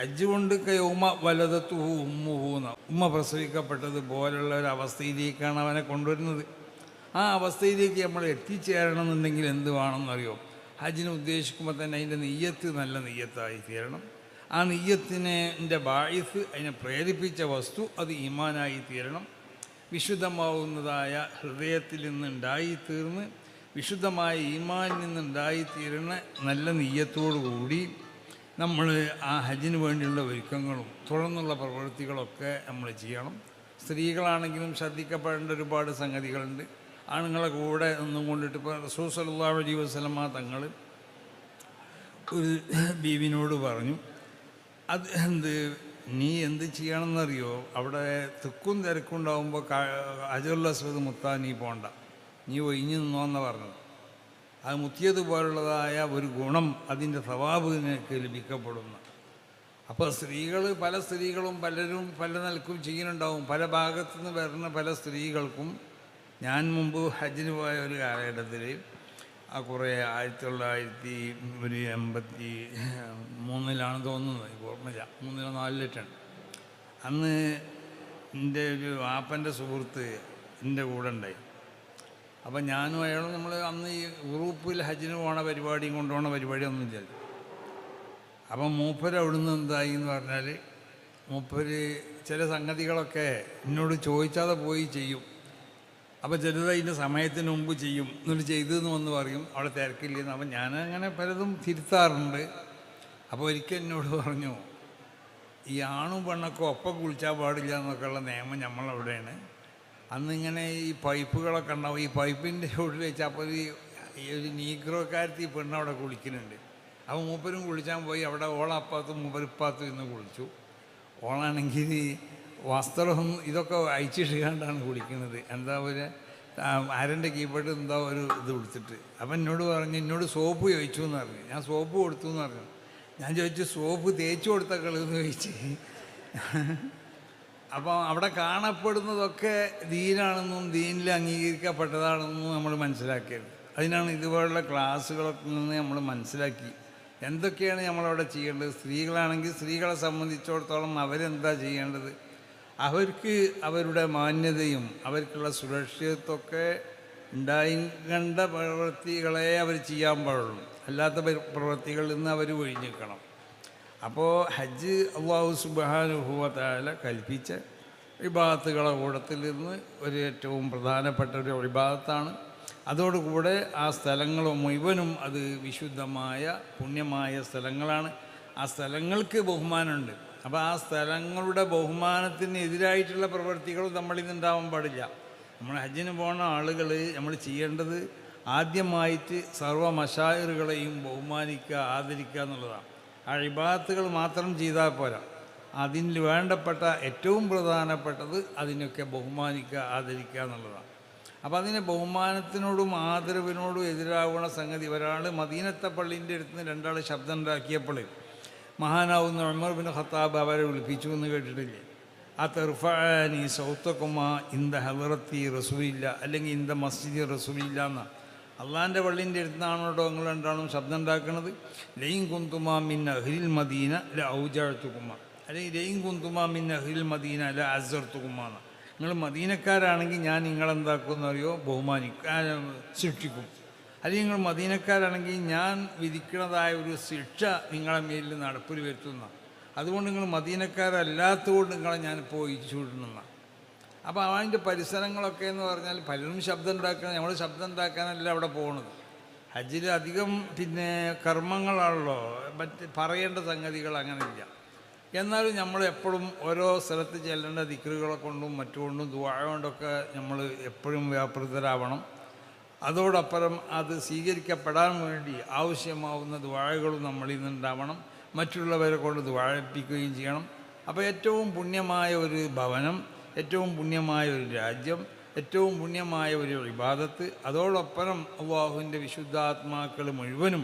ഹജ്ജ് കൊണ്ട് ഉമ്മ വലതത്തു ഉമ്മുഹൂന്ന ഉമ്മ പ്രസവിക്കപ്പെട്ടത് പോലുള്ള ഒരു അവസ്ഥയിലേക്കാണ് അവനെ കൊണ്ടുവരുന്നത്. ആ അവസ്ഥയിലേക്ക് നമ്മൾ എത്തിച്ചേരണം എന്നുണ്ടെങ്കിൽ എന്ത് വേണമെന്നറിയോ? ഹജ്ജിന് ഉദ്ദേശിക്കുമ്പോൾ തന്നെ അതിന്റെ നെയ്യത്ത് നല്ല നെയ്യത്തായി തീരണം. ആ നെയ്യത്തിന്റെ ബായിസ് അതിനെ പ്രേരിപ്പിച്ച വസ്തു അത് ഈമാനായി തീരണം. വിശുദ്ധമാവുന്നതായ ഹൃദയത്തിൽ നിന്നുണ്ടായി തീർന്ന് വിശുദ്ധമായ ഈമാനിൽ നിന്നുണ്ടായിത്തീരുന്ന നല്ല നെയ്യത്തോടു കൂടി നമ്മൾ ആ ഹജ്ജിന് വേണ്ടിയുള്ള ഒരുക്കങ്ങളും തുടർന്നുള്ള പ്രവൃത്തികളൊക്കെ നമ്മൾ ചെയ്യണം. സ്ത്രീകളാണെങ്കിലും ശ്രദ്ധിക്കപ്പെടേണ്ട ഒരുപാട് സംഗതികളുണ്ട്. ആണുങ്ങളെ കൂടെ ഒന്നും കൊണ്ടിട്ട് ഇപ്പോൾ റസൂ അലൈഹി വസല്ലമ തങ്ങൾ ഒരു ബീവിനോട് പറഞ്ഞു അത് എന്ത് നീ എന്ത് ചെയ്യണമെന്നറിയോ? അവിടെ തിക്കും തിരക്കും ഉണ്ടാകുമ്പോൾ അജറുൽ അസ്വദ് മുത്താൻ നീ പോണ്ട. നീ ഒഴിഞ്ഞു നിന്നോന്ന് പറഞ്ഞത് അത് മുത്തിയതുപോലുള്ളതായ ഒരു ഗുണം അതിന്റെ സ്വഭാവത്തിനൊക്കെ നിനക്ക് ലഭിക്കപ്പെടുന്നു. അപ്പോൾ സ്ത്രീകൾ പല സ്ത്രീകളും പലരും പല നിലക്കും ചെയ്യുന്നുണ്ടാവും. പല ഭാഗത്തു നിന്ന് വരുന്ന പല സ്ത്രീകൾക്കും ഞാൻ മുമ്പ് ഹജ്ജിന് പോയ ഒരു കാലഘട്ടത്തിൽ ആ കുറേ ആയിരത്തി തൊള്ളായിരത്തി ഒരു എൺപത്തി മൂന്നിലാണ് തോന്നുന്നത്. എനിക്ക് ഓർമ്മയില്ല. മൂന്നിലോ നാലിലിട്ടാണ് അന്ന് എന്റെ ഒരു ആപ്പന്റെ സുഹൃത്ത് എന്റെ കൂടെ ഉണ്ടായി അപ്പം ഞാനും അയാളും നമ്മൾ അന്ന് ഈ ഗ്രൂപ്പിൽ ഹജ്ജിന് പോണ പരിപാടിയും കൊണ്ടുപോണ പരിപാടി ഒന്നുമില്ല അപ്പം മൂപ്പര് അവിടുന്ന് എന്തായി എന്ന് പറഞ്ഞാൽ മൂപ്പര് ചില സംഗതികളൊക്കെ എന്നോട് ചോദിച്ചാതെ പോയി ചെയ്യും. അപ്പോൾ ചിലത് അതിന്റെ സമയത്തിന് മുമ്പ് ചെയ്യും. എന്നിട്ട് ചെയ്തതെന്ന് വന്ന് പറയും അവിടെ തിരക്കില്ലെന്ന്. അപ്പം ഞാൻ അങ്ങനെ പലതും തിരുത്താറുണ്ട്. അപ്പോൾ ഒരിക്കൽ എന്നോട് പറഞ്ഞു ഈ ആണും പെണ്ണൊക്കെ ഒപ്പം കുളിച്ചാൽ പാടില്ല എന്നൊക്കെയുള്ള നിയമം നമ്മളവിടെയാണ് അന്നിങ്ങനെ ഈ പൈപ്പുകളൊക്കെ ഉണ്ടാവും. ഈ പൈപ്പിന്റെ ഉള്ളിൽ വെച്ച് അപ്പോൾ ഈ ഒരു നീഗ്രോക്കാരത്തി പെണ്ണവിടെ കുളിക്കുന്നുണ്ട്. അപ്പോൾ മൂപ്പരും കുളിച്ചാൽ പോയി. അവിടെ ഓളപ്പാത്തും മൂപ്പരിപ്പാത്തും ഇന്ന് കുളിച്ചു. ഓളാണെങ്കിൽ വസ്ത്രം ഇതൊക്കെ അയച്ചിട്ടുകൊണ്ടാണ് കുളിക്കുന്നത്. എന്താ ഒരു ആരന്റെ കീഴ്പെട്ട് എന്താ ഒരു ഇത് കൊടുത്തിട്ട്. അപ്പം എന്നോട് പറഞ്ഞു എന്നോട് സോപ്പ് ചോദിച്ചു എന്ന് പറഞ്ഞു. ഞാൻ സോപ്പ് കൊടുത്തു എന്ന് പറഞ്ഞു. ഞാൻ ചോദിച്ചു സോപ്പ് തേച്ച് കൊടുത്ത ചോദിച്ചു ചോദിച്ച്. അപ്പോൾ അവിടെ കാണപ്പെടുന്നതൊക്കെ ദീനാണെന്നും ദീനിൽ അംഗീകരിക്കപ്പെട്ടതാണെന്നും നമ്മൾ മനസ്സിലാക്കിയത്. അതിനാണ് ഇതുപോലുള്ള ക്ലാസ്സുകളൊക്കെ നിന്ന് നമ്മൾ മനസ്സിലാക്കി. എന്തൊക്കെയാണ് നമ്മളവിടെ ചെയ്യേണ്ടത്? സ്ത്രീകളാണെങ്കിൽ സ്ത്രീകളെ സംബന്ധിച്ചിടത്തോളം അവരെന്താ ചെയ്യേണ്ടത്? അവർക്ക് അവരുടെ മാന്യതയും അവർക്കുള്ള സുരക്ഷിതത്വമൊക്കെ ഉണ്ടായിക്കേണ്ട പ്രവൃത്തികളെ അവർ ചെയ്യാൻ പാടുള്ളൂ. അല്ലാത്ത പരി- പ്രവൃത്തികളിൽ നിന്ന് അവർ ഒഴിഞ്ഞിക്കണം അപ്പോൾ ഹജ്ജ് അള്ളാഹു സുബാനുഭവത്താല കൽപ്പിച്ച വിഭാഗത്തുകളെ കൂടത്തിൽ നിന്ന് ഒരു ഏറ്റവും പ്രധാനപ്പെട്ട ഒരു വിഭാഗത്താണ് അതോടുകൂടെ ആ സ്ഥലങ്ങൾ മുഴുവനും അത് വിശുദ്ധമായ പുണ്യമായ സ്ഥലങ്ങളാണ്. ആ സ്ഥലങ്ങൾക്ക് ബഹുമാനമുണ്ട്. അപ്പോൾ ആ സ്ഥലങ്ങളുടെ ബഹുമാനത്തിന് എതിരായിട്ടുള്ള പ്രവൃത്തികൾ നമ്മളിൽ നിന്നുണ്ടാവാൻ പാടില്ല. നമ്മൾ ഹജ്ജിന് പോകുന്ന ആളുകൾ നമ്മൾ ചെയ്യേണ്ടത് ആദ്യമായിട്ട് മഷായറുകളെയും ബഹുമാനിക്കുക ആദരിക്കുക എന്നുള്ളതാണ്. ആ ഇബാത്തുകൾ മാത്രം ചെയ്താൽ പോരാ. അതിന് വേണ്ടപ്പെട്ട ഏറ്റവും പ്രധാനപ്പെട്ടത് അതിനൊക്കെ ബഹുമാനിക്കുക ആദരിക്കുക എന്നുള്ളതാണ്. അപ്പോൾ അതിന് ബഹുമാനത്തിനോടും ആദരവിനോടും എതിരാവുന്ന സംഗതി ഒരാൾ മദീനത്തെ പള്ളീന്റെ അടുത്ത് നിന്ന് രണ്ടാൾ ശബ്ദം ഉണ്ടാക്കിയപ്പോൾ മഹാനാവുന്ന ഉമർ ബിൻ ഖത്താബ് അവരെ വിളിപ്പിച്ചു എന്ന് കേട്ടിട്ടില്ലേ? ആ തെർഫാനി സൗത്തക്കുമ ഇന്ത ഹലറത്തി റസൂലില്ല അല്ലെങ്കിൽ ഇന്ത മസ്ജിദ് റസൂലില്ല എന്നാണ് അള്ളാന്റെ പള്ളിന്റെ അടുത്താണോ നിങ്ങൾ രണ്ടാളും ശബ്ദം ഉണ്ടാക്കുന്നത് ലൈൻ കുന്തുമാ മിൻ അഹിൽ മദീന ല ഔജാഴ്ത്തുകുമ. അല്ലെങ്കിൽ ലൈൻ കുന്തുമാ മിൻ അഹിൽ മദീന ല അസർത്തുകുമാണ് നിങ്ങൾ മദീനക്കാരാണെങ്കിൽ ഞാൻ നിങ്ങളെന്താക്കുമെന്നറിയോ ബഹുമാനിക്കും. സൃഷ്ടിക്കും അല്ലെങ്കിൽ നിങ്ങൾ മദീനക്കാരാണെങ്കിൽ ഞാൻ വിധിക്കുന്നതായ ഒരു ശിക്ഷ നിങ്ങളെ മേലിൽ നടപ്പിൽ വരുത്തുന്ന. അതുകൊണ്ട് നിങ്ങൾ മദീനക്കാരല്ലാത്തതുകൊണ്ട് നിങ്ങളെ ഞാനിപ്പോൾ ഒഴിച്ചു വിടുന്ന അപ്പോൾ അവന്റെ പരിസരങ്ങളൊക്കെ എന്ന് പറഞ്ഞാൽ പലരും ശബ്ദം ഉണ്ടാക്കാൻ നമ്മൾ ശബ്ദം ഉണ്ടാക്കാനല്ല അവിടെ പോകുന്നത് ഹജ്ജിൽ അധികം പിന്നെ കർമ്മങ്ങളാണല്ലോ മറ്റ് പറയേണ്ട സംഗതികൾ അങ്ങനെയില്ല. എന്നാലും നമ്മൾ എപ്പോഴും ഓരോ സ്ഥലത്ത് ചെല്ലേണ്ട ദിക്കറുകളെ കൊണ്ടും മറ്റുകൊണ്ടും ദുവാഴ കൊണ്ടൊക്കെ നമ്മൾ എപ്പോഴും വ്യാപൃതരാവണം. അതോടൊപ്പം അത് സ്വീകരിക്കപ്പെടാൻ വേണ്ടി ആവശ്യമാവുന്ന ദ്വാഴകളും നമ്മളിൽ നിന്നുണ്ടാവണം. മറ്റുള്ളവരെ കൊണ്ട് ദ്വാഴപ്പിക്കുകയും ചെയ്യണം. അപ്പോൾ ഏറ്റവും പുണ്യമായ ഒരു ഭവനം ഏറ്റവും പുണ്യമായ ഒരു രാജ്യം ഏറ്റവും പുണ്യമായ ഒരു വിവാദത്ത് അതോടൊപ്പം അള്ളാഹുവിന്റെ വിശുദ്ധാത്മാക്കൾ മുഴുവനും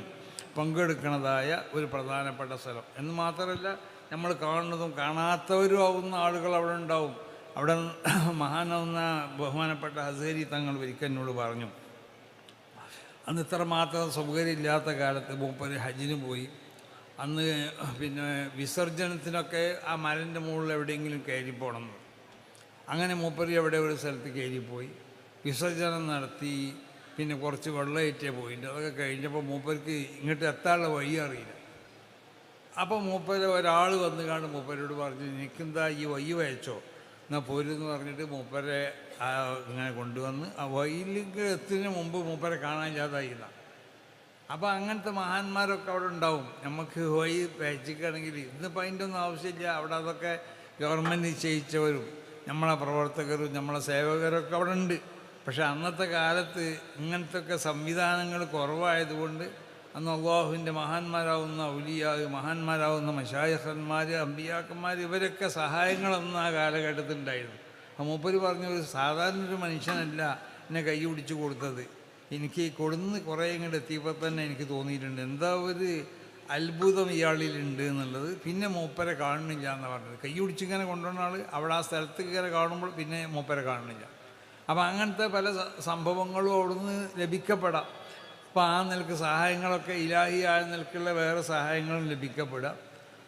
പങ്കെടുക്കുന്നതായ ഒരു പ്രധാനപ്പെട്ട സ്ഥലം. എന്ന് മാത്രമല്ല നമ്മൾ കാണുന്നതും കാണാത്തവരും ആവുന്ന ആളുകൾ അവിടെ ഉണ്ടാവും. അവിടെ മഹാനാവുന്ന ബഹുമാനപ്പെട്ട ഹസേരി തങ്ങൾ ഒരിക്കൽ എന്നോട് പറഞ്ഞു അന്ന് ഇത്രമാത്രം സൗകര്യമില്ലാത്ത കാലത്ത് മൂപ്പര് ഹജ്ജിന് പോയി. അന്ന് പിന്നെ വിസർജനത്തിനൊക്കെ ആ മരന്റെ മുകളിൽ എവിടെയെങ്കിലും കയറി പോകണം അങ്ങനെ മൂപ്പര് അവിടെ ഒരു സ്ഥലത്ത് കയറിപ്പോയി. വിസർജനം നടത്തി പിന്നെ കുറച്ച് വെള്ളമേറ്റേ പോയിട്ട് അതൊക്കെ കഴിഞ്ഞപ്പോൾ മൂപ്പർക്ക് ഇങ്ങോട്ട് എത്താനുള്ള വഴി അറിയില്ല. അപ്പോൾ മൂപ്പര് ഒരാൾ വന്ന് കാണും മൂപ്പരോട് പറഞ്ഞു നിൽക്കുന്നതാ ഈ വഴി വയച്ചോ? എന്നാൽ പോരെന്ന് പറഞ്ഞിട്ട് മൂപ്പരെ ഇങ്ങനെ കൊണ്ടുവന്ന് ആ വഴിയിലേക്ക് എത്തുന്നതിന് മുമ്പ് മൂപ്പരെ കാണാൻ ചാതായില്ല അപ്പോൾ അങ്ങനത്തെ മഹാന്മാരൊക്കെ അവിടെ ഉണ്ടാവും. നമുക്ക് വഴി പേച്ചിക്കുകയാണെങ്കിൽ ഇന്നിപ്പോൾ അതിന്റെ ഒന്നും ആവശ്യമില്ല. അവിടെ അതൊക്കെ ഗവൺമെന്റ് നിശ്ചയിച്ചവരും. നമ്മളെ പ്രവർത്തകരും നമ്മളെ സേവകരൊക്കെ അവിടെ ഉണ്ട്. പക്ഷെ അന്നത്തെ കാലത്ത് ഇങ്ങനത്തെ ഒക്കെ സംവിധാനങ്ങൾ കുറവായതുകൊണ്ട് അന്ന് അള്ളാഹുവിന്റെ മഹാന്മാരാവുന്ന ഉലിയാവ് മഹാന്മാരാവുന്ന മഷായഹന്മാർ അമ്പിയാക്കന്മാർ ഇവരൊക്കെ സഹായങ്ങളൊന്നും ആ കാലഘട്ടത്തിലുണ്ടായിരുന്നു മൂപ്പര് പറഞ്ഞു ഒരു സാധാരണ ഒരു മനുഷ്യനല്ല എന്നെ കൈ പിടിച്ചു കൊടുത്തത്. എനിക്ക് കൊടുന്ന് കുറേ ഇങ്ങോട്ട് എത്തിയപ്പോൾ തന്നെ എനിക്ക് തോന്നിയിട്ടുണ്ട്. എന്താ ഒരു അത്ഭുതം ഇയാളിലുണ്ട് എന്നുള്ളത് പിന്നെ മൂപ്പരെ കാണുന്നില്ല എന്ന് പറഞ്ഞത്. കൈ പിടിച്ചിങ്ങനെ കൊണ്ടുവന്ന ആൾ അവിടെ ആ സ്ഥലത്ത് കയറി കാണുമ്പോൾ പിന്നെ മൂപ്പരെ കാണുന്നില്ല. അപ്പം അങ്ങനത്തെ പല സംഭവങ്ങളും സംഭവങ്ങളും അവിടുന്ന് ലഭിക്കപ്പെടാം. അപ്പോൾ ആ നിലയ്ക്ക് സഹായങ്ങളൊക്കെ ഇലാഹി ആ നിലക്കുള്ള വേറെ സഹായങ്ങളും ലഭിക്കപ്പെടാം.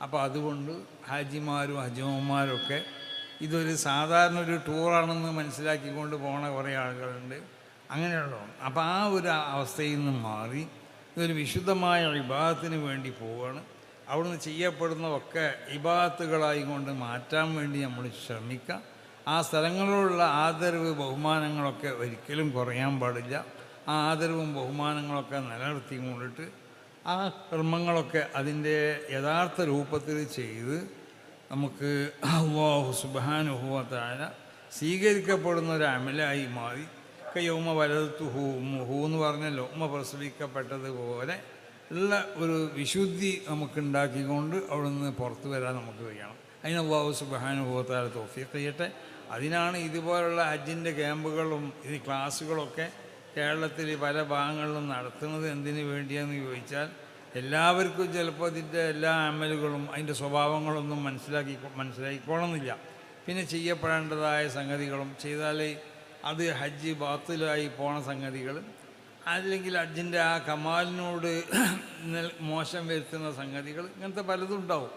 അപ്പോൾ അതുകൊണ്ട് ഹാജിമാരും ഹജിമന്മാരൊക്കെ ഇതൊരു സാധാരണ ഒരു ടൂറാണെന്ന് മനസ്സിലാക്കിക്കൊണ്ട് പോണ കുറേ ആളുകളുണ്ട്. അങ്ങനെയുള്ളതാണ്. അപ്പോൾ ആ ഒരു അവസ്ഥയിൽ നിന്ന് മാറി ഇതൊരു വിശുദ്ധമായ വിഭാഗത്തിന് വേണ്ടി പോവുകയാണ് അവിടുന്ന് ചെയ്യപ്പെടുന്നതൊക്കെ ഇബാദത്തുകളായി കൊണ്ട് മാറ്റാൻ വേണ്ടി നമ്മൾ ശ്രമിക്കാം. ആ സ്ഥലങ്ങളിലുള്ള ആദരവ് ബഹുമാനങ്ങളൊക്കെ ഒരിക്കലും കുറയാൻ പാടില്ല. ആ ആദരവും ബഹുമാനങ്ങളൊക്കെ നിലനിർത്തി കൊണ്ടിട്ട് ആ കർമ്മങ്ങളൊക്കെ അതിന്റെ യഥാർത്ഥ രൂപത്തിൽ ചെയ്ത് നമുക്ക് അള്ളാഹു സുബാനുഭവത്തായ സ്വീകരിക്കപ്പെടുന്ന ഒരു അമലായി മാറി. കയ്യൗമ വലതു ഹൂ ഹൂ എന്ന് പറഞ്ഞല്ലോ. ഉമ്മ പ്രസവിക്കപ്പെട്ടതുപോലെ ഉള്ള ഒരു വിശുദ്ധി നമുക്കുണ്ടാക്കിക്കൊണ്ട് അവിടെ നിന്ന് പുറത്തു വരാൻ നമുക്ക് കഴിയണം. അതിന് അള്ളാഹു സുബാനുഭവത്താല തോഫിയൊക്കെ ചെയ്യട്ടെ. അതിനാണ് ഇതുപോലുള്ള ഹജ്ജിന്റെ ക്യാമ്പുകളും ഇത് ക്ലാസ്സുകളൊക്കെ കേരളത്തിൽ പല ഭാഗങ്ങളിലും നടത്തുന്നത് എന്തിനു വേണ്ടിയാണെന്ന് ചോദിച്ചാൽ എല്ലാവർക്കും ചിലപ്പോൾ അതിന്റെ എല്ലാ അമലുകളും അതിന്റെ സ്വഭാവങ്ങളൊന്നും മനസ്സിലാക്കി മനസ്സിലാക്കിക്കോണമെന്നില്ല പിന്നെ ചെയ്യപ്പെടേണ്ടതായ സംഗതികളും ചെയ്താൽ അത് ഹജ്ജ് ബാത്തിലായി പോണ സംഗതികൾ. അല്ലെങ്കിൽ ഹജ്ജിന്റെ ആ കമാലിനോട് മോശം വരുത്തുന്ന സംഗതികൾ. ഇങ്ങനത്തെ പലതും ഉണ്ടാവും.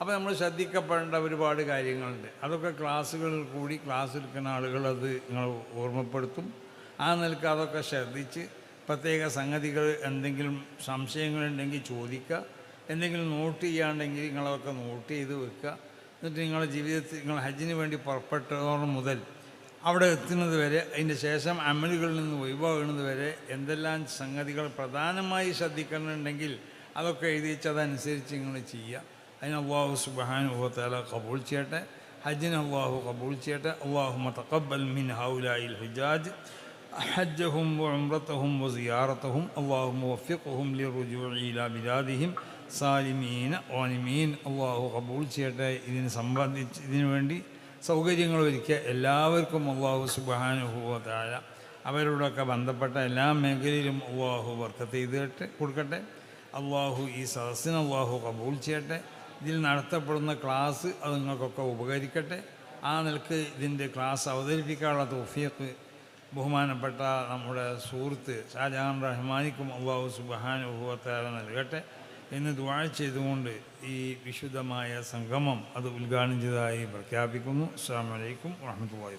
അപ്പോൾ നമ്മൾ ശ്രദ്ധിക്കപ്പെടേണ്ട ഒരുപാട് കാര്യങ്ങളുണ്ട്. അതൊക്കെ ക്ലാസ്സുകളിൽ കൂടി ക്ലാസ് എടുക്കുന്ന ആളുകൾ അത് നിങ്ങൾ ഓർമ്മപ്പെടുത്തും. ആ നിലയ്ക്ക് അതൊക്കെ ശ്രദ്ധിച്ച് പ്രത്യേക സംഗതികൾ എന്തെങ്കിലും സംശയങ്ങളുണ്ടെങ്കിൽ ചോദിക്കുക. എന്തെങ്കിലും നോട്ട് ചെയ്യാണ്ടെങ്കിൽ നിങ്ങളതൊക്കെ നോട്ട് ചെയ്ത് വെക്കുക. എന്നിട്ട് നിങ്ങളുടെ ജീവിതത്തിൽ നിങ്ങൾ ഹജ്ജിന് വേണ്ടി പുറപ്പെട്ടതോളം മുതൽ അവിടെ എത്തുന്നത് വരെ അതിന്റെ ശേഷം അമലുകളിൽ നിന്ന് ഒഴിവാകുന്നത് വരെ എന്തെല്ലാം സംഗതികൾ പ്രധാനമായി ശ്രദ്ധിക്കണമെന്നുണ്ടെങ്കിൽ അതൊക്കെ എഴുതിച്ചതനുസരിച്ച് നിങ്ങൾ ചെയ്യുക. അതിന് അള്ളാഹു സുബാനുഭവത്താല കബൂൾ ചെയ്യട്ടെ. ഹജ്ജിന് അള്ളാഹു കബൂൾ ചെയ്യട്ടെ. അള്ളാഹു മതക്കബൽ മിൻ ഹൗലായിൽ ഹിജാജ്. ഹജ്ജഹും ഉംറത്തഹും വസിയാറത്തഹും അള്ളാഹു വഫിഖുഹും ലി റുജുഇല ബിലാദിഹിം. സാലിമീൻ ഓനിമീൻ അള്ളാഹു കബൂൾ ചെയ്യട്ടെ. ഇതിന് സംബന്ധിച്ച് ഇതിനു വേണ്ടി സൗകര്യങ്ങൾ ഒരുക്കിയ എല്ലാവർക്കും അള്ളാഹു സുബാനുഭവത്തായ അവരോടൊക്കെ ബന്ധപ്പെട്ട എല്ലാ മേഖലയിലും അള്ളാഹു വർക്കത്ത് ചെയ്തിട്ട് കൊടുക്കട്ടെ. അള്ളാഹു ഈ സദസ്സിന് അള്ളാഹു കബൂൾ ചെയ്യട്ടെ. ഇതിൽ നടത്തപ്പെടുന്ന ക്ലാസ് അത് നിങ്ങൾക്കൊക്കെ ഉപകരിക്കട്ടെ. ആ നിലയ്ക്ക് ഇതിന്റെ ക്ലാസ് അവതരിപ്പിക്കാനുള്ള തോഫിയക്ക് ബഹുമാനപ്പെട്ട നമ്മുടെ സുഹൃത്ത് ഷാജഹാൻ റഹ്മാനിക്കും അള്ളാഹു സുബഹാനുഭവത്താല നൽകട്ടെ. എന്ന് ദുവാ ചെയ്തുകൊണ്ട് ഈ വിശുദ്ധമായ സംഗമം അത് ഉദ്ഘാടനം ചെയ്തതായി പ്രഖ്യാപിക്കുന്നു. അസ്സാം വലൈക്കും വാഹമത്തുള്ളി